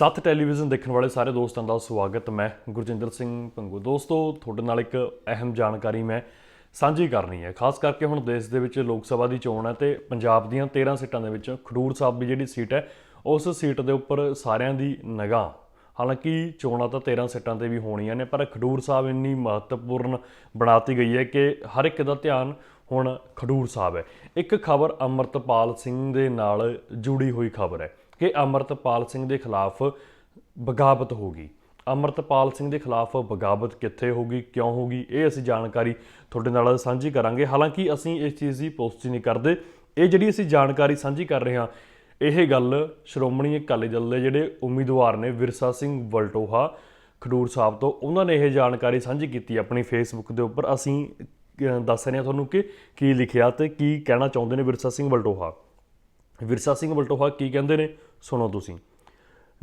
ਸੱਤ ਟੈਲੀਵਿਜ਼ਨ ਦੇਖਣ ਵਾਲੇ ਸਾਰੇ ਦੋਸਤਾਂ ਦਾ ਸਵਾਗਤ ਮੈਂ ਗੁਰਜਿੰਦਰ ਸਿੰਘ ਪੰਗੂ। ਦੋਸਤੋ, ਤੁਹਾਡੇ ਨਾਲ ਇੱਕ ਅਹਿਮ ਜਾਣਕਾਰੀ ਮੈਂ ਸਾਂਝੀ ਕਰਨੀ ਹੈ। ਖਾਸ ਕਰਕੇ ਹੁਣ ਦੇਸ਼ ਦੇ ਵਿੱਚ ਲੋਕ ਸਭਾ ਦੀ ਚੋਣ ਹੈ ਤੇ ਪੰਜਾਬ ਦੀਆਂ 13 ਸੀਟਾਂ ਦੇ ਵਿੱਚ ਖਡੂਰ ਸਾਹਿਬ ਦੀ ਜਿਹੜੀ ਸੀਟ ਹੈ, ਉਸ ਸੀਟ ਦੇ ਉੱਪਰ ਸਾਰਿਆਂ ਦੀ ਨਿਗਾਹ। ਹਾਲਾਂਕਿ ਚੋਣਾਂ ਤਾਂ 13 ਸੀਟਾਂ ਤੇ ਵੀ ਹੋਣੀਆਂ ਨੇ, ਪਰ ਖਡੂਰ ਸਾਹਿਬ ਇੰਨੀ ਮਹੱਤਵਪੂਰਨ ਬਣਾਤੀ ਗਈ ਹੈ ਕਿ ਹਰ ਇੱਕ ਦਾ ਧਿਆਨ ਹੁਣ ਖਡੂਰ ਸਾਹਿਬ ਹੈ। ਇੱਕ ਖਬਰ ਅਮਰਤਪਾਲ ਸਿੰਘ ਦੇ ਨਾਲ ਜੁੜੀ ਹੋਈ ਖਬਰ ਹੈ। ਕਿ ਅਮਰਤਪਾਲ ਸਿੰਘ ਦੇ ਖਿਲਾਫ ਬਗਾਵਤ ਹੋ ਗਈ। ਅਮਰਤਪਾਲ ਸਿੰਘ ਦੇ ਖਿਲਾਫ ਬਗਾਵਤ ਕਿੱਥੇ ਹੋਗੀ ਕਿਉਂ ਹੋਗੀ ਇਹ ਅਸੀਂ ਜਾਣਕਾਰੀ ਤੁਹਾਡੇ ਨਾਲ ਸਾਂਝੀ ਕਰਾਂਗੇ। ਹਾਲਾਂਕਿ ਅਸੀਂ ਇਸ ਚੀਜ਼ ਦੀ ਪੁਸ਼ਟੀ ਨਹੀਂ ਕਰਦੇ। ਇਹ ਜਿਹੜੀ ਅਸੀਂ ਜਾਣਕਾਰੀ ਸਾਂਝੀ ਕਰ ਰਹੇ ਹਾਂ, ਇਹ ਗੱਲ ਸ਼੍ਰੋਮਣੀ ਅਕਾਲੀ ਦਲ ਦੇ ਜਿਹੜੇ ਉਮੀਦਵਾਰ ਨੇ ਵਿਰਸਾ ਸਿੰਘ ਵਲਟੋਹਾ ਖਡੂਰ ਸਾਹਿਬ ਤੋਂ, ਉਹਨਾਂ ਨੇ ਇਹ ਜਾਣਕਾਰੀ ਸਾਂਝੀ ਕੀਤੀ ਆਪਣੀ ਫੇਸਬੁੱਕ ਦੇ ਉੱਪਰ। ਅਸੀਂ ਦੱਸ ਰਹੇ ਹਾਂ ਤੁਹਾਨੂੰ ਕਿ ਕੀ ਲਿਖਿਆ ਤੇ ਕੀ ਕਹਿਣਾ ਚਾਹੁੰਦੇ ਨੇ ਵਿਰਸਾ ਸਿੰਘ ਵਲਟੋਹਾ। ਵਿਰਸਾ ਸਿੰਘ ਵਲਟੋਹਾ ਕੀ ਕਹਿੰਦੇ ਨੇ? ਸੁਣੋ ਤੁਸੀਂ।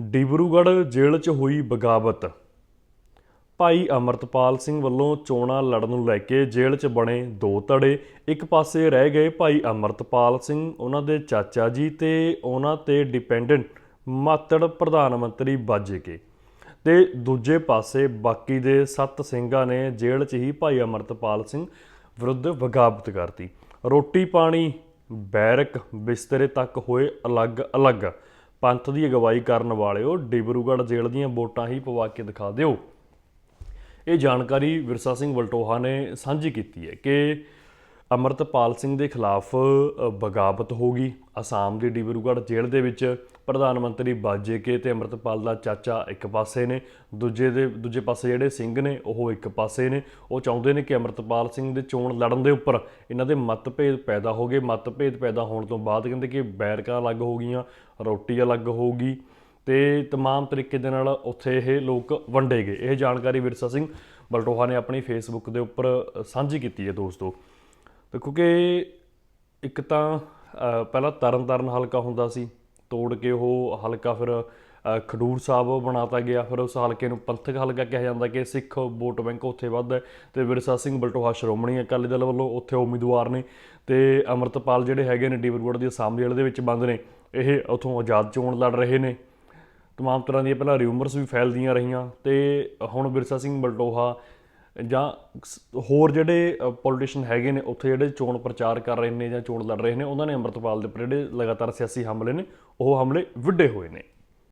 ਡਿਬਰੂਗੜ੍ਹ ਜੇਲ੍ਹ 'ਚ ਹੋਈ ਬਗਾਵਤ। ਭਾਈ ਅਮਰਤਪਾਲ ਸਿੰਘ ਵੱਲੋਂ ਚੋਣਾਂ ਲੜਨ ਨੂੰ ਲੈ ਕੇ ਜੇਲ੍ਹ 'ਚ ਬਣੇ ਦੋ ਧੜੇ। ਇੱਕ ਪਾਸੇ ਰਹਿ ਗਏ ਭਾਈ ਅਮਰਤਪਾਲ ਸਿੰਘ, ਉਹਨਾਂ ਦੇ ਚਾਚਾ ਜੀ ਤੇ ਉਹਨਾਂ ਤੇ ਡਿਪੈਂਡੈਂਟ ਮਾਤੜ ਪ੍ਰਧਾਨ ਮੰਤਰੀ ਬਾਜੇ ਕੇ। ਤੇ ਦੂਜੇ ਪਾਸੇ ਬਾਕੀ ਦੇ ਸੱਤ ਸਿੰਘਾਂ ਨੇ ਜੇਲ੍ਹ 'ਚ ਹੀ ਭਾਈ ਅਮਰਤਪਾਲ ਸਿੰਘ ਵਿਰੁੱਧ ਬਗਾਵਤ ਕਰਤੀ। ਰੋਟੀ ਪਾਣੀ, ਬੈਰਕ ਬਿਸਤਰੇ ਤੱਕ ਹੋਏ ਅਲੱਗ-ਅਲੱਗ। ਪੰਥ ਦੀ ਅਗਵਾਈ ਕਰਨ ਵਾਲਿਓ ਡਿਬਰੂਗੜ੍ਹ ਜੇਲ੍ਹ ਦੀਆਂ ਵੋਟਾਂ ਹੀ ਪਵਾ ਕੇ ਦਿਖਾ ਦਿਓ। ਇਹ ਜਾਣਕਾਰੀ ਵਿਰਸਾ ਸਿੰਘ ਵਲਟੋਹਾ ਨੇ ਸਾਂਝੀ ਕੀਤੀ ਹੈ ਕਿ ਅਮਰਤਪਾਲ ਸਿੰਘ ਦੇ ਖਿਲਾਫ ਬਗਾਵਤ ਹੋ ਗਈ। ਅਸਾਮ ਦੀ ਡਿਬਰੂਗੜ੍ਹ ਜੇਲ੍ਹ ਦੇ ਵਿੱਚ ਪ੍ਰਧਾਨ ਮੰਤਰੀ ਬਾਜੇ ਕੇ ਤੇ ਅਮਰਤਪਾਲ ਦਾ ਚਾਚਾ ਇੱਕ ਪਾਸੇ ਨੇ। ਦੂਜੇ ਦੇ, ਦੂਜੇ ਪਾਸੇ ਜਿਹੜੇ ਸਿੰਘ ਨੇ, ਉਹ ਇੱਕ ਪਾਸੇ ਨੇ। ਉਹ ਚਾਹੁੰਦੇ ਨੇ ਕਿ ਅਮਰਤਪਾਲ ਸਿੰਘ ਦੇ ਚੋਣ ਲੜਨ ਦੇ ਉੱਪਰ ਇਹਨਾਂ ਦੇ ਮਤਭੇਦ ਪੈਦਾ ਹੋ ਗਏ। ਮਤਭੇਦ ਪੈਦਾ ਹੋਣ ਤੋਂ ਬਾਅਦ ਕਹਿੰਦੇ ਕਿ ਬੈਰਕਾਂ ਅਲੱਗ ਹੋ ਗਈਆਂ, ਰੋਟੀ ਅਲੱਗ ਹੋ ਗਈ ਤੇ ਤਮਾਮ ਤਰੀਕੇ ਦੇ ਨਾਲ ਉੱਥੇ ਇਹ ਲੋਕ ਵੰਡੇ ਗਏ। ਇਹ ਜਾਣਕਾਰੀ ਵਿਰਸਾ ਸਿੰਘ ਬਲਟੋਹਾ ਨੇ ਆਪਣੀ ਫੇਸਬੁੱਕ ਦੇ ਉੱਪਰ ਸਾਂਝੀ ਕੀਤੀ ਹੈ ਦੋਸਤੋ। ਦੇਖੋ ਕਿ ਇੱਕ ਤਾਂ ਅ, ਪਹਿਲਾਂ ਤਰਨਤਾਰਨ ਹਲਕਾ ਹੁੰਦਾ ਸੀ ਤੋੜ ਕੇ ਉਹ ਹਲਕਾ ਫਿਰ ਖਡੂਰ ਸਾਹਿਬ ਬਣਾਤਾ ਗਿਆ ਫਿਰ ਉਸ ਹਲਕੇ ਨੂੰ ਪੰਥਕ ਹਲਕਾ ਕਿਹਾ ਜਾਂਦਾ ਕਿ ਸਿੱਖ ਵੋਟ ਬੈਂਕ ਉੱਥੇ ਵੱਧ ਹੈ ਤੇ ਵਿਰਸਾ ਸਿੰਘ ਬਲਟੋਹਾ ਸ਼੍ਰੋਮਣੀ ਅਕਾਲੀ ਦਲ ਵੱਲੋਂ ਉੱਥੇ ਉਮੀਦਵਾਰ ਨੇ ਤੇ ਅਮਰਤਪਾਲ ਜਿਹੜੇ ਹੈਗੇ ਨੇ ਡਿਬਰੂਗੜ੍ਹ ਦੀ ਅਸਾਮ ਜੇਲ੍ਹ ਦੇ ਵਿੱਚ ਬੰਦ ਨੇ ਇਹ ਉਥੋਂ ਆਜ਼ਾਦ ਚੋਣ ਲੜ ਰਹੇ ਨੇ। ਤਮਾਮ ਤਰ੍ਹਾਂ ਦੀਆਂ ਪਹਿਲਾਂ ਰਿਊਮਰਸ ਵੀ ਫੈਲਦੀਆਂ ਰਹੀਆਂ ਤੇ ਹੁਣ ਵਿਰਸਾ ਸਿੰਘ ਬਲਟੋਹਾ ਜਾਂ ਸ- ਹੋਰ ਜਿਹੜੇ ਪੋਲੀਟੀਸ਼ੀਅਨ ਹੈਗੇ ਨੇ, ਉੱਥੇ ਜਿਹੜੇ ਚੋਣ ਪ੍ਰਚਾਰ ਕਰ ਰਹੇ ਨੇ ਜਾਂ ਚੋਣ ਲੜ ਰਹੇ ਨੇ, ਉਹਨਾਂ ਨੇ ਅੰਮ੍ਰਿਤਪਾਲ ਦੇ ਉੱਪਰ ਜਿਹੜੇ ਲਗਾਤਾਰ ਸਿਆਸੀ ਹਮਲੇ ਨੇ, ਉਹ ਹਮਲੇ ਵਿੱਢੇ ਹੋਏ ਨੇ।